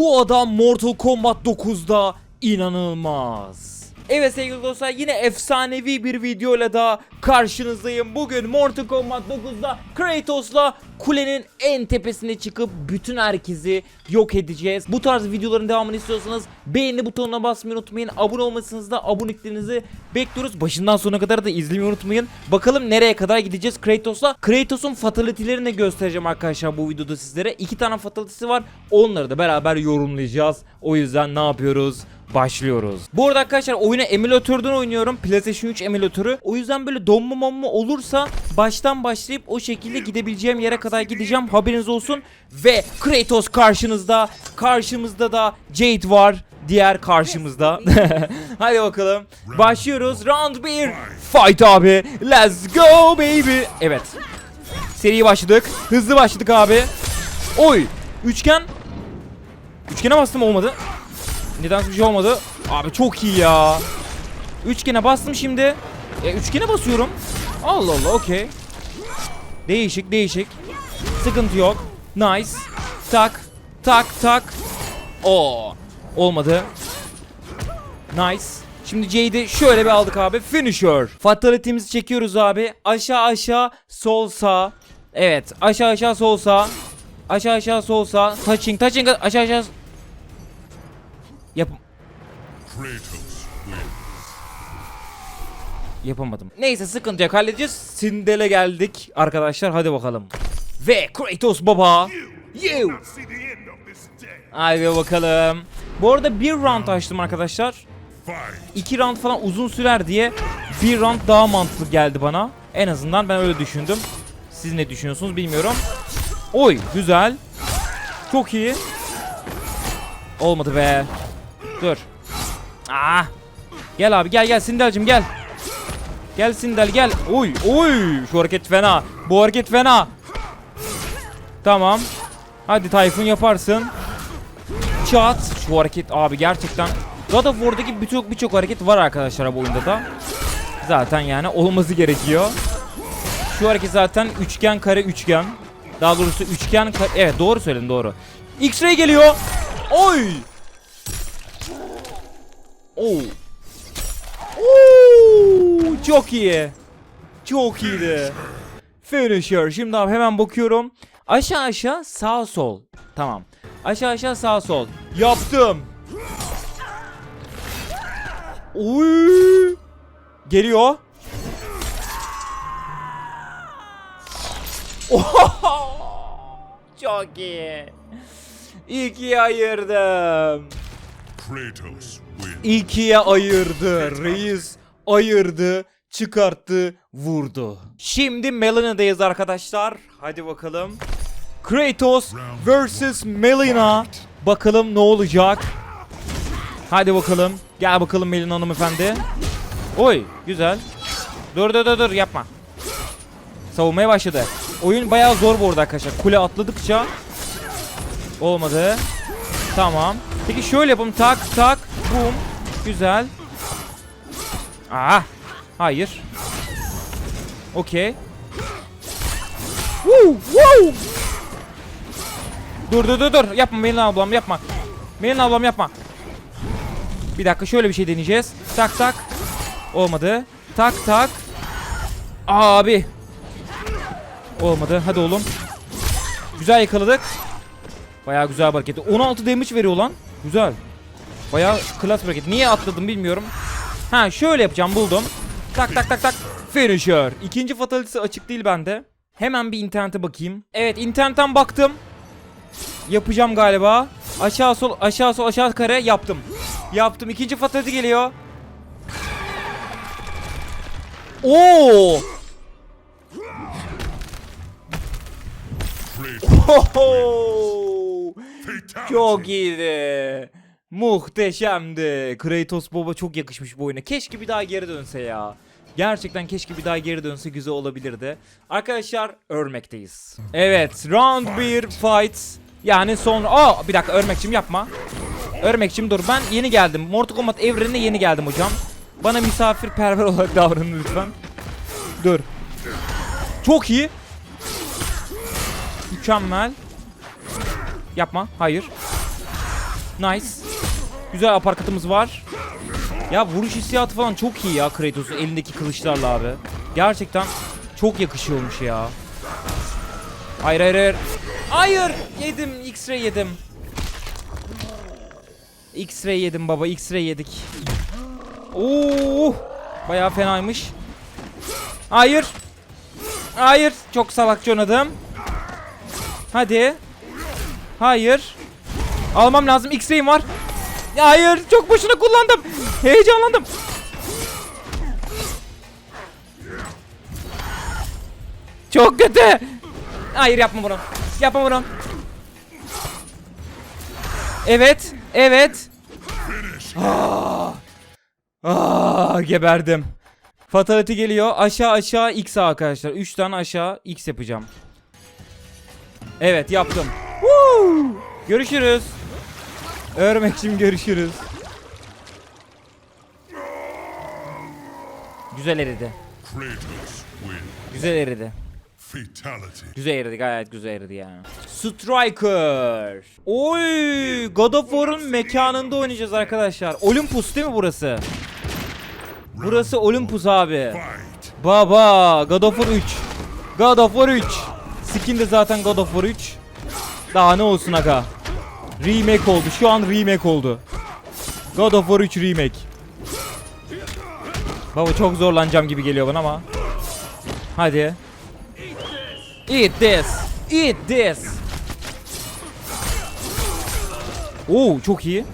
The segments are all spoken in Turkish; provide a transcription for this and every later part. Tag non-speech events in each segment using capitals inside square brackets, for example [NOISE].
Bu adam Mortal Kombat 9'da inanılmaz. Evet sevgili dostlar yine efsanevi bir videoyla daha karşınızdayım. Bugün Mortal Kombat 9'da Kratos'la kulenin en tepesine çıkıp bütün herkesi yok edeceğiz. Bu tarz videoların devamını istiyorsanız beğeni butonuna basmayı unutmayın. Abone olmasanız da aboneliklerinizi bekliyoruz. Başından sonuna kadar da izlemeyi unutmayın. Bakalım nereye kadar gideceğiz Kratos'la. Kratos'un fatality'lerini de göstereceğim arkadaşlar bu videoda sizlere. İki tane fatality'si var. Onları da beraber yorumlayacağız. O yüzden ne yapıyoruz? Başlıyoruz. Bu arada arkadaşlar oyunu emülatörden oynuyorum. PlayStation 3 emülatörü. O yüzden böyle donma monma olursa baştan başlayıp o şekilde gidebileceğim yere kadar gideceğim. Haberiniz olsun. Ve Kratos karşınızda. Karşımızda da Jade var. Diğer karşımızda. [LAUGHS] Hadi bakalım. Başlıyoruz. Round 1. Fight abi. Let's go baby. Evet. Seri başladık. Hızlı başladık abi. Oy. Üçgen. Üçgene bastım olmadı. Neden bir şey olmadı? Abi çok iyi ya. Üçgene bastım şimdi. E, üçgene basıyorum. Allah Allah okey. Değişik değişik. Sıkıntı yok. Nice. Tak. Tak tak. Oo. Olmadı. Nice. Şimdi Jade'i şöyle bir aldık abi. Finisher. Fatality'mizi çekiyoruz abi. Aşağı aşağı sol sağ. Evet. Aşağı aşağı sol sağ. Aşağı aşağı sol sağ. Touching touching aşağı aşağı. Yapamadım. Neyse sıkıntı yok halledeceğiz. Sindel'e geldik arkadaşlar hadi bakalım. Ve Kratos baba. You. Haydi bakalım. Bu arada bir round açtım arkadaşlar. İki round falan uzun sürer diye bir round daha mantıklı geldi bana. En azından ben öyle düşündüm. Siz ne düşünüyorsunuz bilmiyorum. Oy güzel. Çok iyi. Olmadı be. Dur. Ah. Gel abi gel gel Sindel'cim gel. Gel Sindel gel. Oy oy şu hareket fena. Bu hareket fena. Tamam. Hadi Tayfun yaparsın. Çat. Şu hareket abi gerçekten God of War'daki birçok birçok hareket var arkadaşlar bu oyunda da. Zaten yani olması gerekiyor. Şu hareket zaten üçgen kare üçgen. Daha doğrusu üçgen kare... Evet doğru söyledin doğru. X-ray geliyor. Oy. Oo. Oo, çok iyi. Çok iyiydi. Finisher. Şimdi abi hemen bakıyorum. Aşağı aşağı sağ sol. Tamam. Aşağı aşağı sağ sol. Yaptım. Oy. Geliyor. [LAUGHS] Çok iyi. İkiye ayırdım. Kratos. İkiye ayırdı. Reis ayırdı, çıkarttı, vurdu. Şimdi Melina'dayız arkadaşlar. Hadi bakalım. Kratos vs Melina. Bakalım ne olacak. Hadi bakalım. Gel bakalım Melina hanımefendi. Oy güzel. Dur dur dur dur yapma. Savunmaya başladı. Oyun bayağı zor bu arada arkadaşlar. Kule atladıkça olmadı. Tamam. Peki şöyle yapalım. Tak tak. Boom. Güzel. Ah. Hayır. Okey. Woo, woo. Dur dur dur dur. Yapma Melina ablam yapma. Melina ablam yapma. Bir dakika şöyle bir şey deneyeceğiz. Tak tak. Olmadı. Tak tak. Abi. Olmadı. Hadi oğlum. Güzel yakaladık. Bayağı güzel hareket. 16 damage veriyor lan. Güzel. Bayağı klas hareket. Niye atladım bilmiyorum. Ha şöyle yapacağım buldum. Tak tak tak tak. Finisher. İkinci fatality'si açık değil bende. Hemen bir internete bakayım. Evet internetten baktım. Yapacağım galiba. Aşağı sol aşağı sol aşağı kare yaptım. Yaptım. İkinci fatality geliyor. Oo! Fatality. Çok iyiydi. Muhteşemdi. Kratos Baba çok yakışmış bu oyuna. Keşke bir daha geri dönse ya. Gerçekten keşke bir daha geri dönse güzel olabilirdi. Arkadaşlar örmekteyiz. Evet round 1 fight. Yani son... Aa bir dakika örmekçim yapma. Örmekçim dur ben yeni geldim. Mortal Kombat evrenine yeni geldim hocam. Bana misafirperver [LAUGHS] olarak davranın lütfen. Dur. Çok iyi. Mükemmel. Yapma. Hayır. Nice. Güzel aparkatımız var. Ya vuruş hissiyatı falan çok iyi ya Kratos'un elindeki kılıçlarla abi. Gerçekten çok yakışıyormuş ya. Hayır hayır hayır. Hayır yedim X-ray yedim. X-ray yedim baba X-ray yedik. Oo! Bayağı fenaymış. Hayır. Hayır. Çok salakça oynadım. Hadi. Hayır. Almam lazım. X-ray'im var. Hayır. Çok boşuna kullandım. Heyecanlandım. Çok kötü. Hayır yapma bunu. Yapma bunu. Evet. Evet. Ah. Ah, geberdim. Fatality geliyor. Aşağı aşağı X arkadaşlar. 3 tane aşağı X yapacağım. Evet yaptım. Woo! Görüşürüz. Örmekçim görüşürüz. Güzel eridi. Güzel eridi. Güzel eridi gayet güzel eridi yani. Striker. Oy God of War'un mekanında oynayacağız arkadaşlar. Olympus değil mi burası? Burası Olympus abi. Baba God of War 3. God of War 3. Skin de zaten God of War 3. Daha ne olsun aga. Remake oldu. Şu an remake oldu. God of War 3 remake. Baba çok zorlanacağım gibi geliyor bana ama. Hadi. Eat this. Eat this. Oo çok iyi.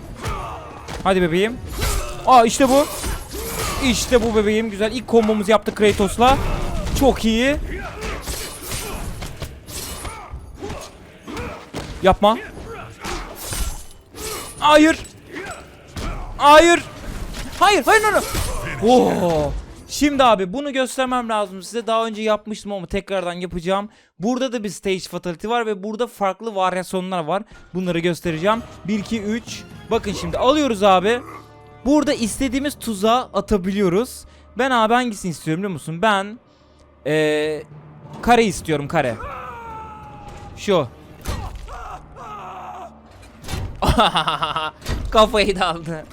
Hadi bebeğim. Aa işte bu. İşte bu bebeğim güzel. İlk kombomuzu yaptık Kratos'la. Çok iyi. Yapma. Hayır. Hayır. Hayır, hayır, hayır. Oo. Şimdi abi bunu göstermem lazım size. Daha önce yapmıştım ama tekrardan yapacağım. Burada da bir stage fatality var ve burada farklı varyasyonlar var. Bunları göstereceğim. 1 2 3. Bakın şimdi alıyoruz abi. Burada istediğimiz tuzağa atabiliyoruz. Ben abi hangisini istiyorum biliyor musun? Ben ee, kare istiyorum kare. Şu. [LAUGHS] Kafayı da aldı.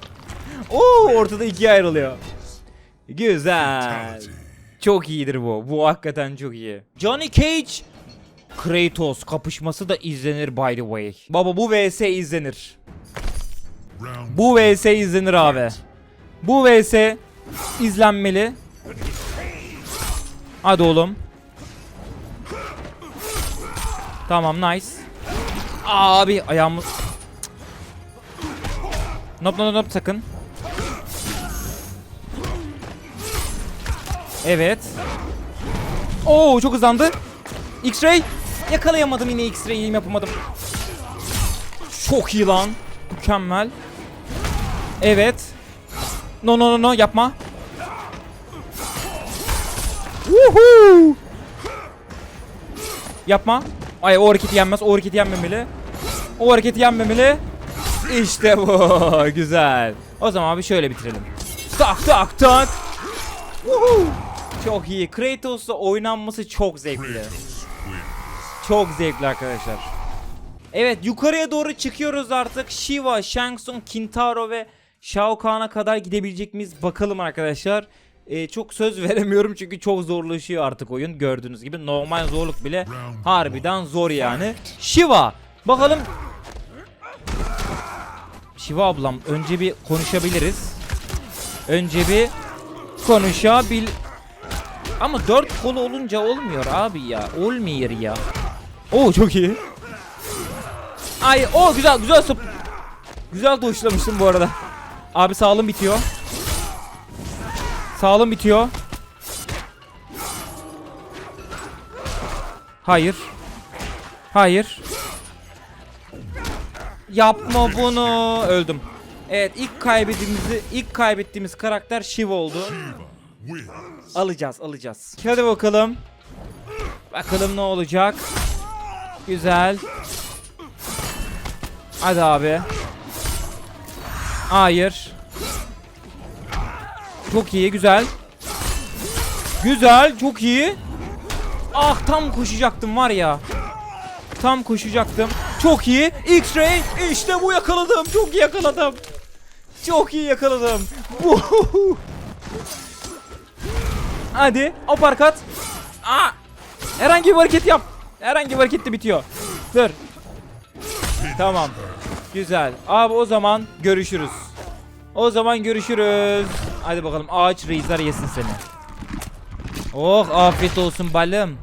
Oo ortada ikiye ayrılıyor. Güzel. Çok iyidir bu. Bu hakikaten çok iyi. Johnny Cage Kratos kapışması da izlenir by the way. Baba bu vs izlenir. Bu vs izlenir abi. Bu vs izlenmeli. Hadi oğlum. Tamam nice. Abi ayağımız... Nop nop nop sakın. Evet. Oo çok hızlandı. X-ray. Yakalayamadım yine X-ray'i yapamadım. Çok iyi lan. Mükemmel. Evet. No no no no yapma. Woohoo! Yapma. Ay o hareketi yenmez. O hareketi yenmemeli. O hareketi yenmemeli. İşte bu. [LAUGHS] Güzel. O zaman bir şöyle bitirelim. Tak tak tak. Woohoo! Çok iyi. Kratos'la oynanması çok zevkli. Çok zevkli arkadaşlar. Evet yukarıya doğru çıkıyoruz artık. Shiva, Shang Tsung, Kintaro ve Shao Kahn'a kadar gidebilecek miyiz? Bakalım arkadaşlar. Ee, çok söz [LAUGHS] veremiyorum çünkü çok zorlaşıyor artık oyun. Gördüğünüz gibi normal zorluk bile harbiden zor yani. Shiva. Bakalım. Shiva ablam önce bir konuşabiliriz. Önce bir konuşabil... Ama dört kolu olunca olmuyor abi ya. Olmuyor ya. Oo çok iyi. Ay o güzel güzel sıp. Güzel doşlamıştım bu arada. Abi sağlığım bitiyor. Sağlığım bitiyor. Hayır. Hayır. Yapma bunu. Öldüm. Evet ilk kaybettiğimizi ilk kaybettiğimiz karakter Shiva oldu. Alacağız, alacağız. Hadi bakalım. Bakalım ne olacak. Güzel. Hadi abi. Hayır. Çok iyi, güzel. Güzel, çok iyi. Ah tam koşacaktım var ya. Tam koşacaktım. Çok iyi. X-Ray. İşte bu yakaladım. Çok iyi yakaladım. Çok iyi yakaladım. Bu. Hadi. Aparkat. Aa. Herhangi bir hareket yap. Herhangi bir harekette bitiyor. Dur. Tamam. Güzel. Abi o zaman görüşürüz. O zaman görüşürüz. Hadi bakalım ağaç reisler yesin seni. Oh afiyet olsun balım.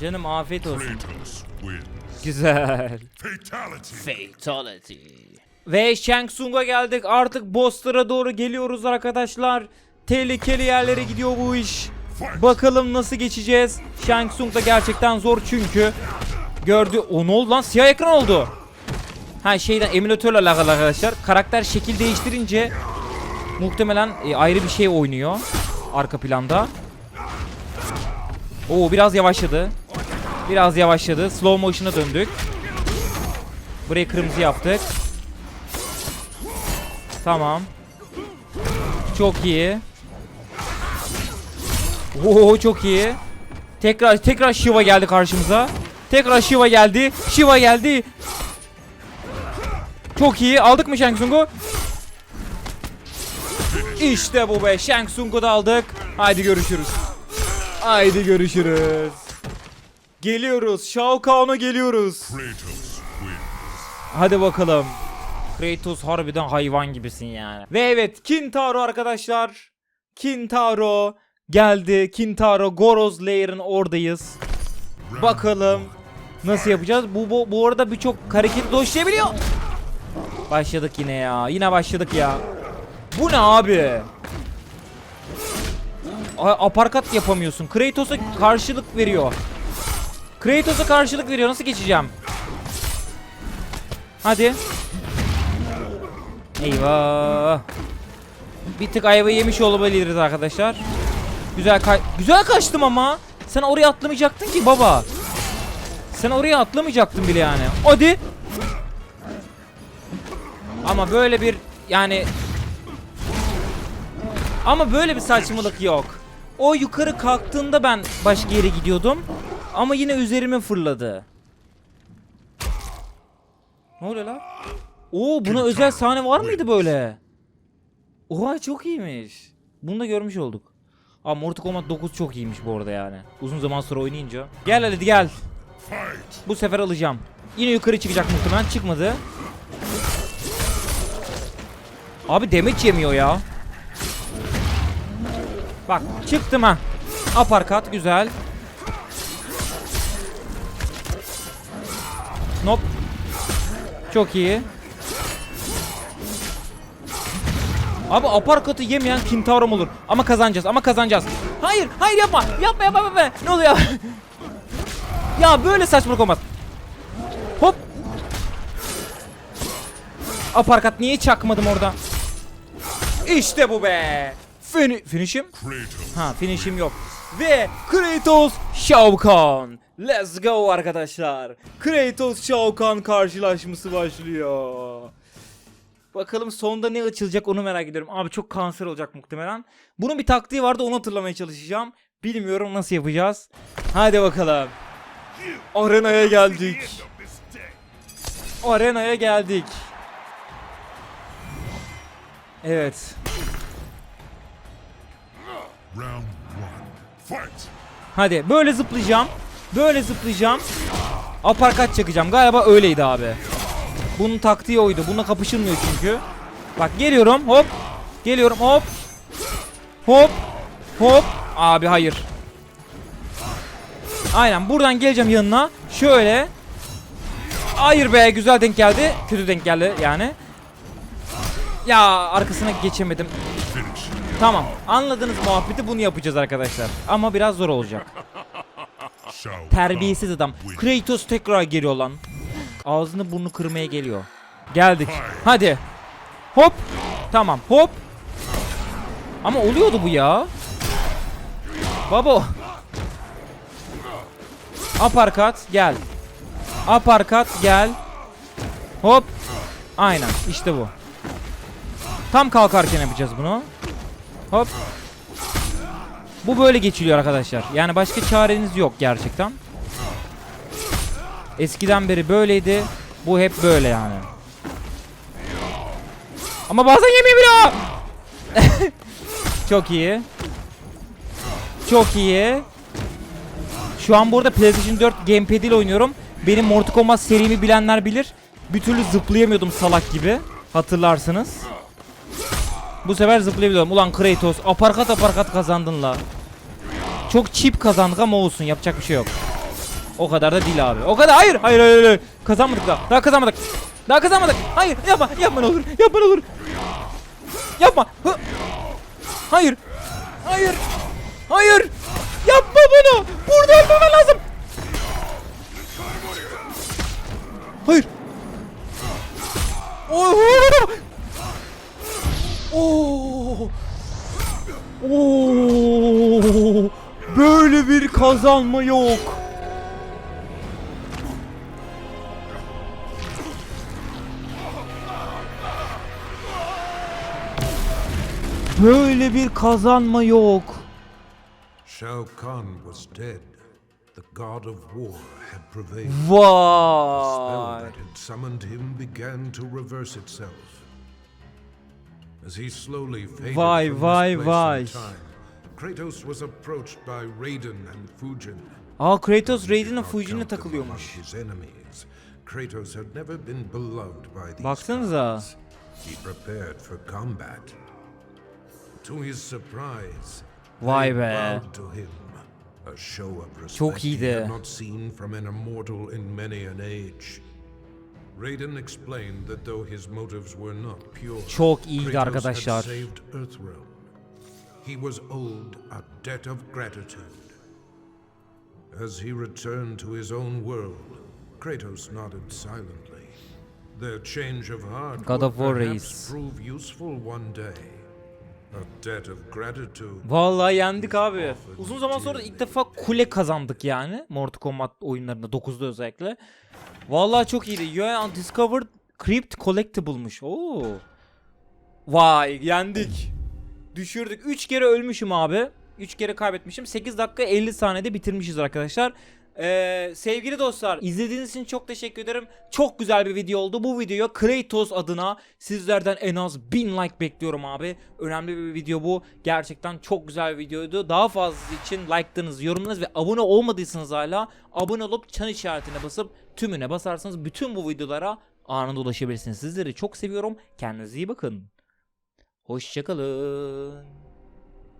Canım afiyet olsun. Güzel. Fatality. Fatality. Ve Shang Tsung'a geldik. Artık bosslara doğru geliyoruz arkadaşlar. Tehlikeli yerlere gidiyor bu iş. Bakalım nasıl geçeceğiz. Shang Tsung da gerçekten zor çünkü. Gördü. O ne oldu lan? Siyah ekran oldu. Ha şeyden emülatörle alakalı arkadaşlar. Karakter şekil değiştirince muhtemelen e, ayrı bir şey oynuyor arka planda. Oo biraz yavaşladı. Biraz yavaşladı. Slow motion'a döndük. Burayı kırmızı yaptık. Tamam. Çok iyi. Oo çok iyi. Tekrar tekrar Shiva geldi karşımıza. Tekrar Shiva geldi. Shiva geldi. Çok iyi. Aldık mı Shang Tsung'u? İşte bu be. Shang Tsung'u da aldık. Haydi görüşürüz. Haydi görüşürüz. Geliyoruz. Shao Kahn'a geliyoruz. Kratos wins. Hadi bakalım. Kratos harbiden hayvan gibisin yani. Ve evet Kintaro arkadaşlar. Kintaro geldi. Kintaro Goroz Layer'ın oradayız. Bakalım nasıl yapacağız? Bu bu, bu arada birçok hareket doşlayabiliyor. Başladık yine ya. Yine başladık ya. Bu ne abi? A- aparkat yapamıyorsun. Kratos'a karşılık veriyor. Kratos'a karşılık veriyor. Nasıl geçeceğim? Hadi. Eyvah. Bir tık ayva yemiş olabiliriz arkadaşlar. Güzel kay güzel kaçtım ama. Sen oraya atlamayacaktın ki baba. Sen oraya atlamayacaktın bile yani. Hadi. Ama böyle bir yani ama böyle bir saçmalık yok. O yukarı kalktığında ben başka yere gidiyordum. Ama yine üzerime fırladı. Ne oluyor lan? Oo buna özel sahne var mıydı böyle? Oha çok iyiymiş. Bunu da görmüş olduk. Aa Mortal Kombat 9 çok iyiymiş bu arada yani. Uzun zaman sonra oynayınca. Gel hadi gel. Bu sefer alacağım. Yine yukarı çıkacak muhtemelen. Çıkmadı. Abi demeç yemiyor ya. Bak çıktım ha. Aparkat güzel. Nop. Çok iyi. Abi aparkatı yemeyen Kintaro'm olur. Ama kazanacağız ama kazanacağız. Hayır hayır yapma. Yapma yapma yapma. Ne oluyor? [LAUGHS] ya böyle saçmalık olmaz. Hop. Aparkat niye çakmadım orada? İşte bu be. Fini finish'im? Ha finish'im yok. Ve Kratos Shao Kahn. Let's go arkadaşlar. Kratos Shao Kahn karşılaşması başlıyor. Bakalım sonda ne açılacak onu merak ediyorum. Abi çok kanser olacak muhtemelen. Bunun bir taktiği vardı onu hatırlamaya çalışacağım. Bilmiyorum nasıl yapacağız. Hadi bakalım. Arenaya geldik. Arenaya geldik. Evet. Round. Hadi böyle zıplayacağım. Böyle zıplayacağım. Aparkat çakacağım. Galiba öyleydi abi. Bunun taktiği oydu. Bununla kapışılmıyor çünkü. Bak geliyorum. Hop. Geliyorum. Hop. Hop. Hop. Abi hayır. Aynen buradan geleceğim yanına. Şöyle. Hayır be güzel denk geldi. Kötü denk geldi yani. Ya arkasına geçemedim. Tamam. Anladınız muhabbeti bunu yapacağız arkadaşlar. Ama biraz zor olacak. Terbiyesiz adam. Kratos tekrar geliyor lan. Ağzını burnunu kırmaya geliyor. Geldik. Hadi. Hop. Tamam. Hop. Ama oluyordu bu ya. Babo. Aparkat gel. Aparkat gel. Hop. Aynen işte bu. Tam kalkarken yapacağız bunu. Hop. Bu böyle geçiliyor arkadaşlar. Yani başka çareniz yok gerçekten. Eskiden beri böyleydi. Bu hep böyle yani. Ama bazen yemeyebiliyor. [LAUGHS] Çok iyi. Çok iyi. Şu an burada PlayStation 4 Gamepad ile oynuyorum. Benim Mortal Kombat serimi bilenler bilir. Bir türlü zıplayamıyordum salak gibi. Hatırlarsınız. Bu sefer zıplayabiliyorum. Ulan Kratos aparkat aparkat kazandın la. Çok cheap kazandık ama olsun yapacak bir şey yok. O kadar da değil abi. O kadar hayır hayır hayır. hayır. Kazanmadık daha. Daha kazanmadık. Daha kazanmadık. Hayır yapma yapma ne olur. Yapma ne olur. Yapma. Hayır. Hayır. Hayır. Yapma bunu. Burada ölmemen lazım. Hayır. Oh. Oo. Oo. Böyle bir kazanma yok. Böyle bir kazanma yok. Shao Kahn was dead. The god of war had prevailed. The spell Vay. that had summoned him began to reverse itself. Vay, vay, vay. Kratos was approached by Raiden and Fujin. Aa Kratos not Fujin'le takılıyormuş. Kratos had never been beloved by these Baksanıza. He prepared for combat. To his surprise, Vay be. bowed to him. A show of respect Çok he iyiydi. had not seen from an immortal in many an age. Raiden explained that though his motives were not pure, Çok iyiydi Kratos arkadaşlar. had saved Earthrealm. He was owed a debt of gratitude. As he returned to his own world, Kratos nodded silently. Their change of heart God would of War perhaps prove useful one day. Vallahi yendik abi. Uzun zaman sonra ilk defa kule kazandık yani. Mortal Kombat oyunlarında 9'da özellikle. Vallahi çok iyiydi. You Undiscovered Crypt Collectible'mış. Oo. Vay yendik. Düşürdük. 3 kere ölmüşüm abi. 3 kere kaybetmişim. 8 dakika 50 saniyede bitirmişiz arkadaşlar. Ee, sevgili dostlar izlediğiniz için çok teşekkür ederim. Çok güzel bir video oldu. Bu videoya Kratos adına sizlerden en az 1000 like bekliyorum abi. Önemli bir video bu. Gerçekten çok güzel bir videoydu. Daha fazlası için like'larınızı, yorumlarınızı ve abone olmadıysanız hala abone olup çan işaretine basıp tümüne basarsanız bütün bu videolara anında ulaşabilirsiniz. Sizleri çok seviyorum. Kendinize iyi bakın. Hoşçakalın.